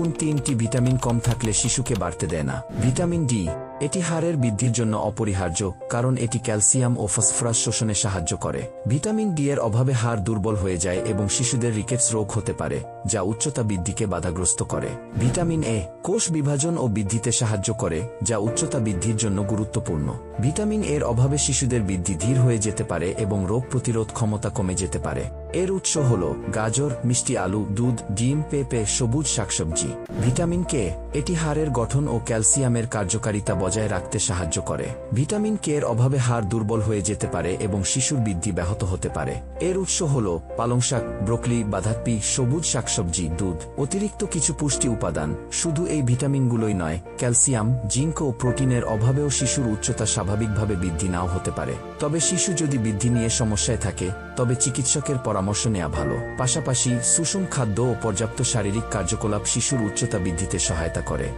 কোন তিনটি ভিটামিন কম থাকলে শিশুকে বাড়তে দেয় না। ভিটামিন ডি, এটি হাড়ের বৃদ্ধির জন্য অপরিহার্য, কারণ এটি ক্যালসিয়াম ও ফসফরাস শোষণে সাহায্য করে। ভিটামিন ডি এর অভাবে হাড় দুর্বল হয়ে যায় এবং শিশুদের রিকেটস রোগ হতে পারে, যা উচ্চতা বৃদ্ধিকে বাধাগ্রস্ত করে। ভিটামিন এ, কোষ বিভাজন ও বৃদ্ধিতে সাহায্য করে, যা উচ্চতা বৃদ্ধির জন্য গুরুত্বপূর্ণ। ভিটামিন এর অভাবে শিশুদের বৃদ্ধি ধীর হয়ে যেতে পারে এবং রোগ প্রতিরোধ ক্ষমতা কমে যেতে পারে। এর উৎস হল গাজর, মিষ্টি আলু, দুধ, ডিম, পেঁপে, সবুজ শাকসবজি। ভিটামিন কে এটি হাড়ের গঠন ও ক্যালসিয়ামের কার্যকারিতা বজায় রাখতে সাহায্য করে। ভিটামিন কে এর অভাবে হাড় দুর্বল হয়ে যেতে পারে এবং শিশুর বৃদ্ধি ব্যাহত হতে পারে। এর উৎস হল পালং শাক, ব্রোকলি, বাঁধাকপি, সবুজ শাকসবজি, দুধ, অতিরিক্ত কিছু পুষ্টি উপাদান। শুধু এই ভিটামিনগুলোই নয়, ক্যালসিয়াম, জিঙ্ক ও প্রোটিনের অভাবেও শিশুর উচ্চতা স্বাভাবিকভাবে বৃদ্ধি নাও হতে পারে। তবে শিশু যদি বৃদ্ধি নিয়ে সমস্যায় থাকে, তবে চিকিৎসকের পরামর্শ নেওয়া ভালো। পাশাপাশি সুষম খাদ্য ও পর্যাপ্ত শারীরিক কার্যকলাপ শিশুর উচ্চতা বৃদ্ধিতে সহায়তা করে।